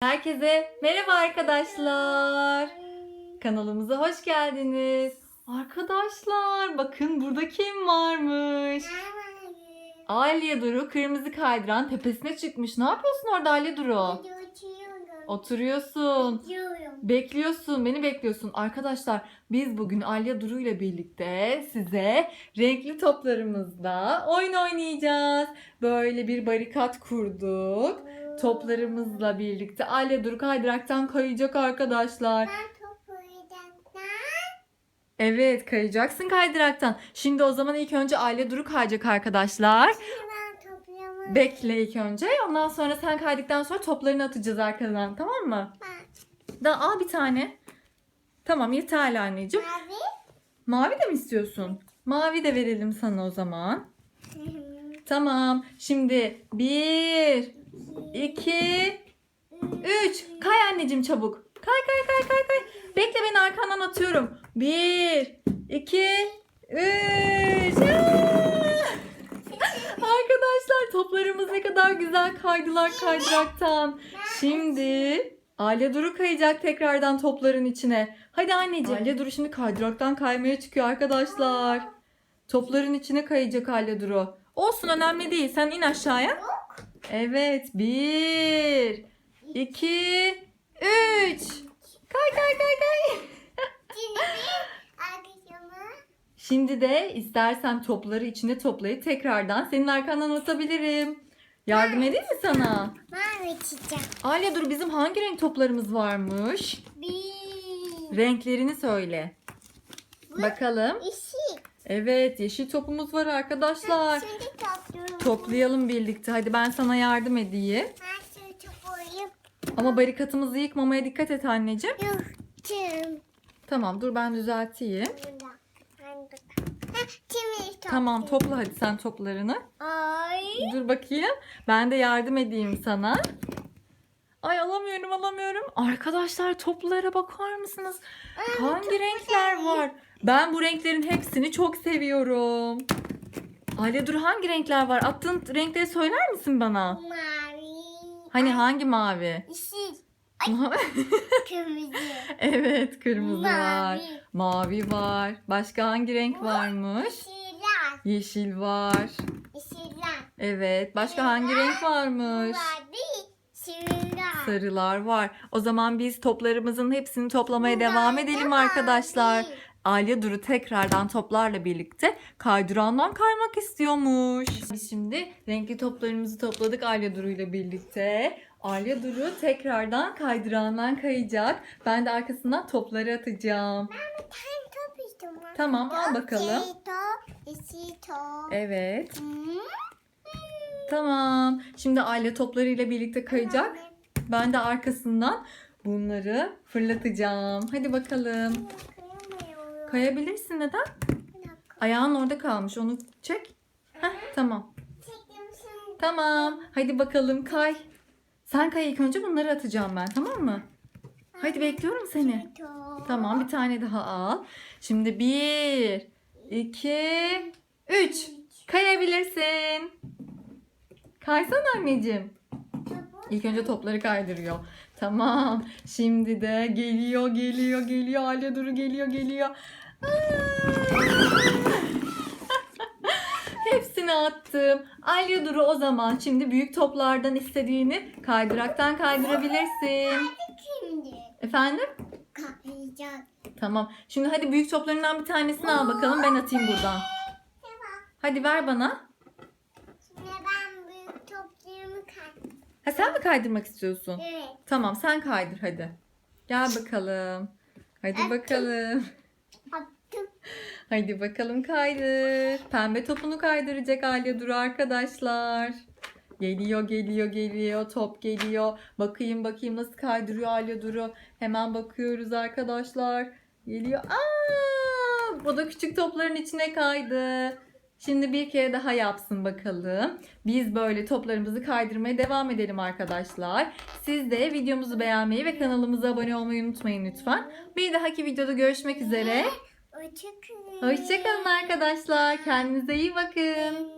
Herkese merhaba arkadaşlar. Kanalımıza hoş geldiniz. Arkadaşlar bakın burada kim varmış? Aliye Duru kırmızı kaydıran tepesine çıkmış. Ne yapıyorsun orada Aliye Duru? Oturuyorsun. Bekliyorsun, beni bekliyorsun. Arkadaşlar biz bugün Alya Duru ile birlikte size renkli toplarımızla oyun oynayacağız. Böyle bir barikat kurduk. Toplarımızla birlikte Alya Duru kaydıraktan kayacak arkadaşlar. Evet kayacaksın kaydıraktan. Şimdi o zaman ilk önce Alya Duru kayacak arkadaşlar. Bekle ilk önce. Ondan sonra sen kaydıktan sonra toplarını atacağız arkadan tamam mı? Da al bir tane. Tamam yeterli anneciğim. Mavi de mi istiyorsun? Mavi de verelim sana o zaman. Tamam. Şimdi bir, iki, üç. Kay anneciğim çabuk. Kay kay kay kay kay. Bekle beni arkandan atıyorum. Bir, iki, üç. Arkadaşlar toplarımız ne kadar güzel kaydılar kaydıraktan. Şimdi Alya Duru kayacak tekrardan topların içine. Hadi anneciğim. Alya Duru şimdi kaydıraktan kaymaya çıkıyor arkadaşlar. Topların içine kayacak Alya Duru. Olsun önemli değil. Sen in aşağıya. Evet. Bir, iki, üç. Kay kay kay kay. Şimdi de istersen topları içine toplayıp tekrardan senin arkandan atabilirim. Yardım edeyim mi sana? Alya dur bizim hangi renk toplarımız varmış? Renklerini söyle. Bakalım. Evet yeşil topumuz var arkadaşlar. Toplayalım birlikte. Hadi ben sana yardım edeyim. Ama barikatımızı yıkmamaya dikkat et anneciğim. Tamam dur ben düzelteyim. Tamam topla hadi sen toplarını. Ay. Dur bakayım. Ben de yardım edeyim sana. Ay alamıyorum alamıyorum. Arkadaşlar toplara bakar mısınız? Hangi renkler var? Ben bu renklerin hepsini çok seviyorum. Aile dur hangi renkler var? Attığın renkleri söyler misin bana? Mavi. Hani hangi mavi? Yeşil. Kırmızı. evet kırmızı var. Mavi. Mavi var. Başka hangi renk varmış? Yeşiller. Yeşil var. Yeşiller. Evet. Başka hangi renk varmış? Mavi. Sivriler. Sarılar var. O zaman biz toplarımızın hepsini toplamaya Bunlar devam da edelim arkadaşlar. mavi. Alya Duru tekrardan toplarla birlikte kaydırandan kaymak istiyormuş. Biz şimdi renkli toplarımızı topladık Alya Duru ile birlikte. Alya Duru tekrardan kaydırandan kayacak. Ben de arkasından topları atacağım. Ben top istiyorum. Tamam al bakalım. Top. Yeşil top. Evet. Tamam. Şimdi Alya toplarıyla birlikte kayacak. Ben de arkasından bunları fırlatacağım. Hadi bakalım. Kayabilirsin neden? Ayağın orada kalmış. Onu çek. Heh, tamam. Tamam. Hadi bakalım kay. Sen kay ilk önce bunları atacağım ben tamam mı? Hadi bekliyorum seni. Tamam bir tane daha al. Şimdi bir, iki, üç. Kayabilirsin. Kaysana anneciğim. İlk önce topları kaydırıyor. Tamam. Şimdi de geliyor, geliyor, geliyor. Alya Duru geliyor, geliyor. Hepsini attım. Alya Duru o zaman şimdi büyük toplardan istediğini kaydıraktan kaydırabilirsin. Şimdi Efendim? kayacak. Tamam. Şimdi hadi büyük toplarından bir tanesini al bakalım. Ben atayım buradan. Hadi ver bana. Şimdi ben büyük toplarımı kay. Ha sen mi kaydırmak istiyorsun? Evet. Tamam sen kaydır hadi. Gel bakalım. Hadi Attım. bakalım. Attım. Hadi bakalım kaydır. Pembe topunu kaydıracak Alya Duru arkadaşlar. Geliyor geliyor geliyor top geliyor. Bakayım bakayım nasıl kaydırıyor Alya Duru. Hemen bakıyoruz arkadaşlar. Geliyor. Aa! O da küçük topların içine kaydı. Şimdi bir kere daha yapsın bakalım. Biz böyle toplarımızı kaydırmaya devam edelim arkadaşlar. Siz de videomuzu beğenmeyi ve kanalımıza abone olmayı unutmayın lütfen. Bir dahaki videoda görüşmek üzere. Hoşçakalın. Hoşçakalın arkadaşlar. Kendinize iyi bakın.